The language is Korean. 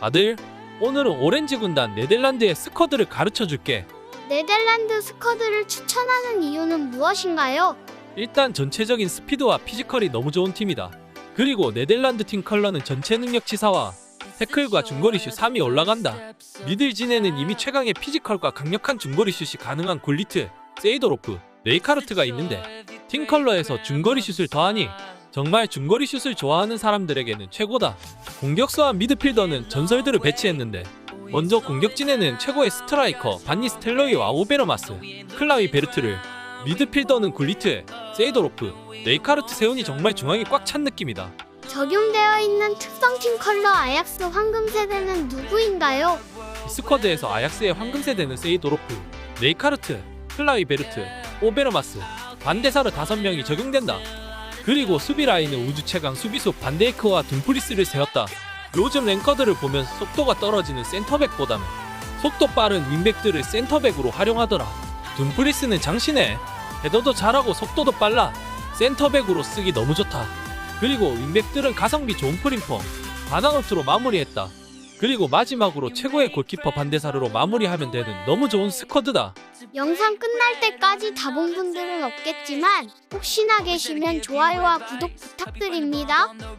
아들, 오늘은 오렌지 군단 네덜란드의 스쿼드를 가르쳐 줄게. 네덜란드 스쿼드를 추천하는 이유는 무엇인가요? 일단 전체적인 스피드와 피지컬이 너무 좋은 팀이다. 그리고 네덜란드 팀 컬러는 전체 능력 치사와 태클과 중거리 슛 3이 올라간다. 미들진에는 이미 최강의 피지컬과 강력한 중거리 슛이 가능한 굴리트, 세이도로프, 레이카르트가 있는데 팀 컬러에서 중거리 슛을 더하니 정말 중거리 슛을 좋아하는 사람들에게는 최고다. 공격수와 미드필더는 전설들을 배치했는데 먼저 공격진에는 최고의 스트라이커 반니 스텔로이와 오베르마스, 클라위 베르트를 미드필더는 굴리트, 세이도로프, 레이카르트 세운이 정말 중앙이 꽉 찬 느낌이다. 적용되어 있는 특성팀 컬러 아약스 황금 세대는 누구인가요? 이 스쿼드에서 아약스의 황금 세대는 세이도로프, 레이카르트, 클라이 베르트, 오베르마스, 반데사르 다섯 명이 적용된다. 그리고 수비 라인은 우주 최강 수비수 반데이크와 둠프리스를 세웠다. 요즘 랭커들을 보면 속도가 떨어지는 센터백보다는 속도 빠른 윙백들을 센터백으로 활용하더라. 둠프리스는 장신해. 헤더도 잘하고 속도도 빨라. 센터백으로 쓰기 너무 좋다. 그리고 윙백들은 가성비 좋은 프림폼, 바나노트로 마무리했다. 그리고 마지막으로 최고의 골키퍼 반대사르로 마무리하면 되는 너무 좋은 스쿼드다. 영상 끝날 때까지 다 본 분들은 없겠지만 혹시나 계시면 좋아요와 구독 부탁드립니다.